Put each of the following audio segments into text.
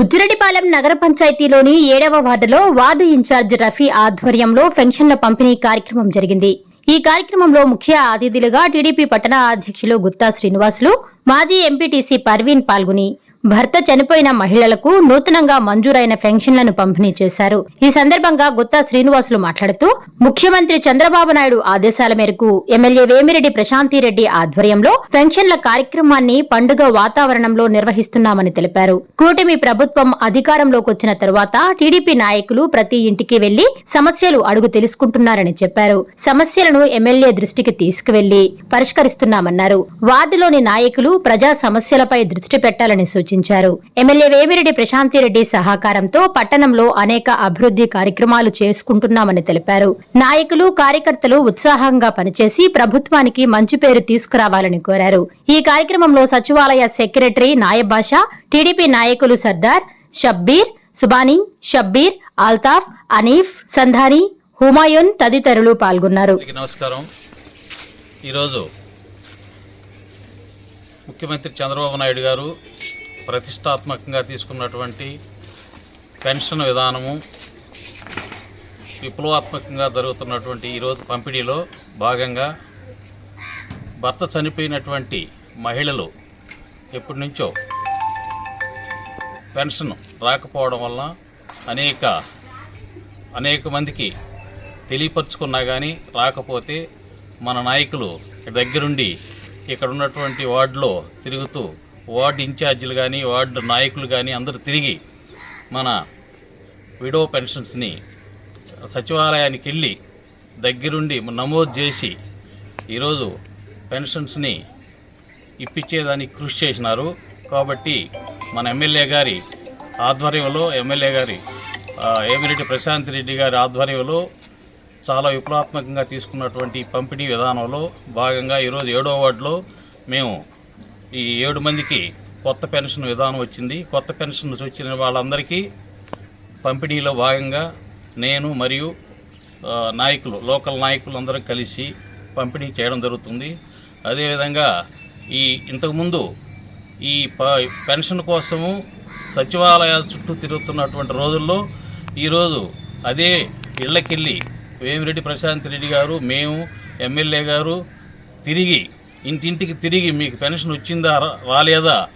బుజ్జిరెడ్డిపాలెం నగర పంచాయతీలోని ఏడవ వార్డులో వార్డు ఇన్ఛార్జ్ రఫీ ఆధ్వర్యంలో పెన్షన్ల పంపిణీ కార్యక్రమం జరిగింది. ఈ కార్యక్రమంలో ముఖ్య అతిథులుగా టీడీపీ పట్టణ అధ్యక్షులు గుత్తా శ్రీనివాసులు మాజీ ఎంపీటీసీ పర్వీన్ పాల్గొని భర్త చనిపోయిన మహిళలకు నూతనంగా మంజూరైన పెన్షన్లను పంపిణీ చేశారు. ఈ సందర్భంగా గుత్తా శ్రీనివాసులు మాట్లాడుతూ ముఖ్యమంత్రి చంద్రబాబు నాయుడు ఆదేశాల మేరకు ఎమ్మెల్యే వేమిరెడ్డి ప్రశాంతిరెడ్డి ఆధ్వర్యంలో పెన్షన్ల కార్యక్రమాన్ని పండుగ వాతావరణంలో నిర్వహిస్తున్నామని తెలిపారు. కూటమి ప్రభుత్వం అధికారంలోకి వచ్చిన తరువాత టీడీపీ నాయకులు ప్రతి ఇంటికి వెళ్ళి సమస్యలు అడుగు తెలుసుకుంటున్నారని చెప్పారు. సమస్యలను ఎమ్మెల్యే దృష్టికి తీసుకువెళ్ళి పరిష్కరిస్తున్నామన్నారు. వార్డులోని నాయకులు ప్రజా సమస్యలపై దృష్టి పెట్టాలని సూచించారు. ఎమ్మెల్యే వేమిరెడ్డి ప్రశాంతిరెడ్డి సహకారంతో పట్టణంలో అనేక అభివృద్ధి కార్యక్రమాలు చేసుకుంటున్నామని తెలిపారు. నాయకులు కార్యకర్తలు ఉత్సాహంగా పనిచేసి ప్రభుత్వానికి మంచి పేరు తీసుకురావాలని కోరారు. ఈ కార్యక్రమంలో సచివాలయ సెక్రటరీ నాయబాష టీడీపీ నాయకులు సర్దార్ షబ్బీర్ సుబానీ షబ్బీర్ ఆల్తాఫ్ అనీఫ్ సంధాని హుమాయూన్ తదితరులు పాల్గొన్నారు. నమస్కారం. ఈరోజు ముఖ్యమంత్రి చంద్రబాబు నాయుడు గారు ప్రతిష్టాత్మకంగా తీసుకున్నటువంటి పెన్షన్ విధానము విప్లవాత్మకంగా జరుగుతున్నటువంటి ఈరోజు పంపిణీలో భాగంగా భర్త చనిపోయినటువంటి మహిళలు ఎప్పటి నుంచో పెన్షన్ రాకపోవడం వల్ల అనేక అనేక మందికి తెలియపరుచుకున్నా కానీ రాకపోతే మన నాయకులు దగ్గరుండి ఇక్కడ ఉన్నటువంటి వార్డులో తిరుగుతూ వార్డు ఇన్ఛార్జీలు కానీ వార్డు నాయకులు కానీ అందరూ తిరిగి మన విడో పెన్షన్స్ని సచివాలయానికి వెళ్ళి దగ్గరుండి నమోదు చేసి ఈరోజు పెన్షన్స్ని ఇప్పించేదానికి కృషి చేసినారు. కాబట్టి మన ఎమ్మెల్యే గారి ఆధ్వర్యంలో ఎమ్మెల్యే గారి ఏమిరెడ్డి ప్రశాంత్ రెడ్డి గారి ఆధ్వర్యంలో చాలా విప్లవాత్మకంగా తీసుకున్నటువంటి పంపిణీ విధానంలో భాగంగా ఈరోజు ఏడో వార్డులో మేము ఈ ఏడు మందికి కొత్త పెన్షన్ విధానం వచ్చింది. కొత్త పెన్షన్ వచ్చిన వాళ్ళందరికీ పంపిణీలో భాగంగా నేను మరియు నాయకులు లోకల్ నాయకులందరూ కలిసి పంపిణీ చేయడం జరుగుతుంది. అదేవిధంగా ఈ ఇంతకుముందు ఈ ప పెన్షన్ కోసము సచివాలయాల చుట్టూ తిరుగుతున్నటువంటి రోజుల్లో ఈరోజు అదే ఇళ్ళకెళ్ళి వేమిరెడ్డి ప్రశాంత్ రెడ్డి గారు మేము ఎమ్మెల్యే గారు తిరిగి ఇంటింటికి తిరిగి మీకు పెన్షన్ వచ్చిందా రాలేదా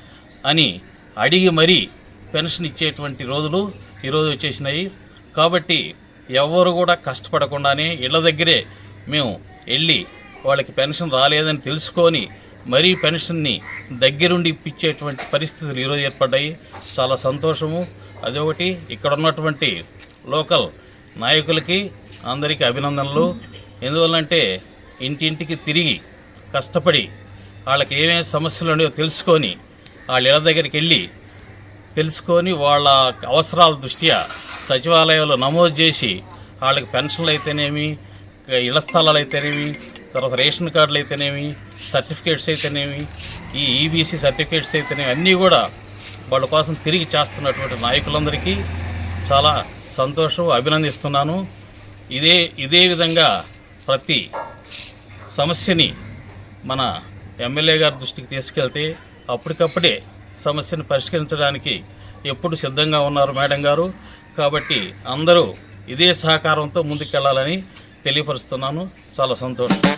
అని అడిగి మరీ పెన్షన్ ఇచ్చేటువంటి రోజులు ఈరోజు వచ్చేసినాయి. కాబట్టి ఎవరు కూడా కష్టపడకుండానే ఇళ్ళ దగ్గరే మేము వెళ్ళి వాళ్ళకి పెన్షన్ రాలేదని తెలుసుకొని మరీ పెన్షన్ని దగ్గరుండి ఇప్పించేటువంటి పరిస్థితులు ఈరోజు ఏర్పడ్డాయి. చాలా సంతోషము. అదొకటి. ఇక్కడ ఉన్నటువంటి లోకల్ నాయకులకి అందరికీ అభినందనలు. ఎందువల్లంటే ఇంటింటికి తిరిగి కష్టపడి వాళ్ళకి ఏమేమి సమస్యలు ఉన్నాయో తెలుసుకొని వాళ్ళ ఇళ్ళ దగ్గరికి వెళ్ళి తెలుసుకొని వాళ్ళ అవసరాల దృష్ట్యా సచివాలయంలో నమోదు చేసి వాళ్ళకి పెన్షన్లు అయితేనేమి ఇళ్ళ స్థలాలు అయితేనేమి తర్వాత రేషన్ కార్డులు అయితేనేమి సర్టిఫికేట్స్ అయితేనేమి ఈ ఈబీసీ సర్టిఫికేట్స్ అయితేనేమి అన్నీ కూడా వాళ్ళ కోసం తిరిగి చేస్తున్నటువంటి నాయకులందరికీ చాలా సంతోషం అభినందిస్తున్నాను. ఇదే ఇదే విధంగా ప్రతి సమస్యని మన ఎమ్మెల్యే గారి దృష్టికి తీసుకెళ్తే అప్పటికప్పుడే సమస్యను పరిష్కరించడానికి ఎప్పుడు సిద్ధంగా ఉన్నారు మేడం గారు. కాబట్టి అందరూ ఇదే సహకారంతో ముందుకెళ్ళాలని తెలియపరుస్తున్నాను. చాలా సంతోషం.